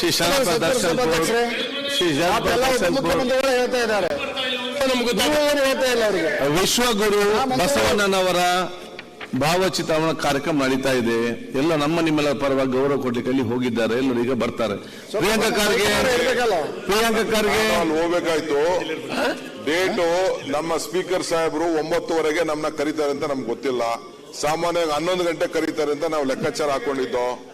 ಶ್ರೀ ಶಾರದಾ ದರ್ಶನ್ ಶ್ರೀ ಹೇಳ್ತಾ ಇದ್ದಾರೆ. ಹೇಳ್ತಾ ಇಲ್ಲ ಅವರಿಗೆ? ವಿಶ್ವಗುರು ಬಸವಣ್ಣನವರ ಭಾವಚಿತ್ರಣ ಕಾರ್ಯಕ್ರಮ ನಡೀತಾ ಇದೆ. ಎಲ್ಲ ನಮ್ಮ ನಿಮ್ಮೆಲ್ಲ ಪರವಾಗಿ ಗೌರವ ಕೊಡ್ಲಿಕ್ಕೆ ಅಲ್ಲಿ ಹೋಗಿದ್ದಾರೆ. ಎಲ್ಲರೂ ಈಗ ಬರ್ತಾರೆ. ಪ್ರಿಯಾಂಕಾ ಖರ್ಗೆ ಪ್ರಿಯಾಂಕಾ ಖರ್ಗೆ ಹೋಗ್ಬೇಕಾಯ್ತು. ಡೇಟು ನಮ್ಮ ಸ್ಪೀಕರ್ ಸಾಹೇಬರು ಒಂಬತ್ತುವರೆಗೆ ನಮ್ಮನ್ನ ಕರೀತಾರೆ ಅಂತ ನಮ್ಗೆ ಗೊತ್ತಿಲ್ಲ. ಸಾಮಾನ್ಯವಾಗಿ ಹನ್ನೊಂದು ಗಂಟೆ ಕರೀತಾರೆ ಅಂತ ನಾವು ಲೆಕ್ಕಾಚಾರ ಹಾಕೊಂಡಿದ್ದು.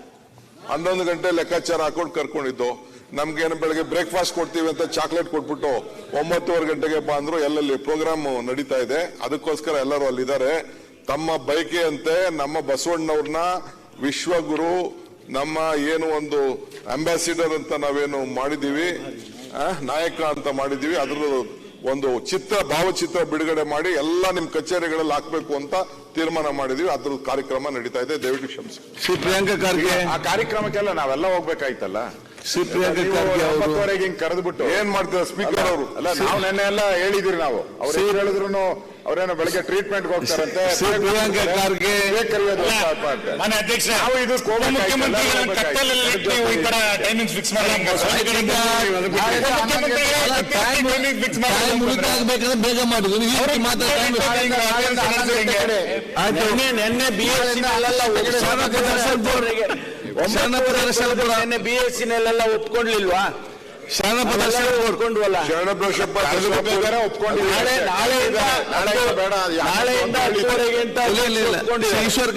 ಹನ್ನೊಂದು ಗಂಟೆ ಲೆಕ್ಕಾಚಾರ ಹಾಕೊಂಡು ಕರ್ಕೊಂಡಿದ್ದು. ನಮ್ಗೇನು ಬೆಳಗ್ಗೆ ಬ್ರೇಕ್ಫಾಸ್ಟ್ ಕೊಡ್ತೀವಿ ಅಂತ ಚಾಕ್ಲೇಟ್ ಕೊಟ್ಬಿಟ್ಟು ಒಂಬತ್ತುವರೆ ಗಂಟೆಗೆ ಬಂದ್ರು ಅಂದ್ರು ಎಲ್ಲೆಲ್ಲಿ ಪ್ರೋಗ್ರಾಮ್ ನಡೀತಾ ಇದೆ. ಅದಕ್ಕೋಸ್ಕರ ಎಲ್ಲರೂ ಅಲ್ಲಿದ್ದಾರೆ. ತಮ್ಮ ಬಯಕೆಯಂತೆ ನಮ್ಮ ಬಸವಣ್ಣವ್ರನ್ನ ವಿಶ್ವಗುರು, ನಮ್ಮ ಏನು ಒಂದು ಅಂಬಾಸಿಡರ್ ಅಂತ ನಾವೇನು ಮಾಡಿದೀವಿ ನಾಯಕ ಅಂತ ಮಾಡಿದೀವಿ ಅದ್ರ ಒಂದು ಚಿತ್ರ ಭಾವಚಿತ್ರ ಬಿಡುಗಡೆ ಮಾಡಿ ಎಲ್ಲ ನಿಮ್ ಕಚೇರಿಗಳಲ್ಲಿ ಹಾಕ್ಬೇಕು ಅಂತ ತೀರ್ಮಾನ ಮಾಡಿದೀವಿ. ಅದ್ರ ಕಾರ್ಯಕ್ರಮ ನಡೀತಾ ಇದೆ. ದಯವಿಟ್ಟು ಕ್ಷಮಿಸಿ. ಶ್ರೀ ಪ್ರಿಯಾಂಕಾ ಖರ್ಗೆ ಆ ಕಾರ್ಯಕ್ರಮಕ್ಕೆಲ್ಲ ನಾವೆಲ್ಲ ಹೋಗ್ಬೇಕಾಯ್ತಲ್ಲ? ಹಿಂಗ್ ಕರೆದ್ಬಿಟ್ಟು? ಏನ್ ಮಾಡ್ತಾರೆ ಸ್ಪೀಕರ್ ಅವರು? ಅಲ್ಲ ನಾವು ನೆನ್ನೆ ಎಲ್ಲ ಹೇಳಿದಿರಿ ನಾವು. ಅವ್ರು ಹೇಳಿದ್ರು ಅವ್ರೇನೋ ಬೆಳಗ್ಗೆ ಟ್ರೀಟ್ಮೆಂಟ್ ಹೋಗ್ತಾರಂತೆ ಪ್ರಿಯಾಂಕಾ ಖರ್ಗೆ ಅಂತ. ಅಧ್ಯಕ್ಷ ನಾವು ಇದು ಟೈಮಿಂಗ್ ಫಿಕ್ಸ್ ಆಗ್ಬೇಕಂದ್ರೆ ಬೇಗ ಮಾಡುದು ನೀವು ಈ ಮಾತ್ರ ಟೈಮ್ ಆಯ್ತು ನಿನ್ನೆ B S Sharanappa Darshanpur Sharanappa Darshanpura B S ಸಿನಲ್ಲೆಲ್ಲ ಒಪ್ಕೊಂಡ್ಲಿಲ್ವಾ ಶರಣಪ್ಪ ಒಪ್ಕೊಂಡ್ವಲ್ಲ ನಾಳೆಯಿಂದ ನಾಳೆಯಿಂದ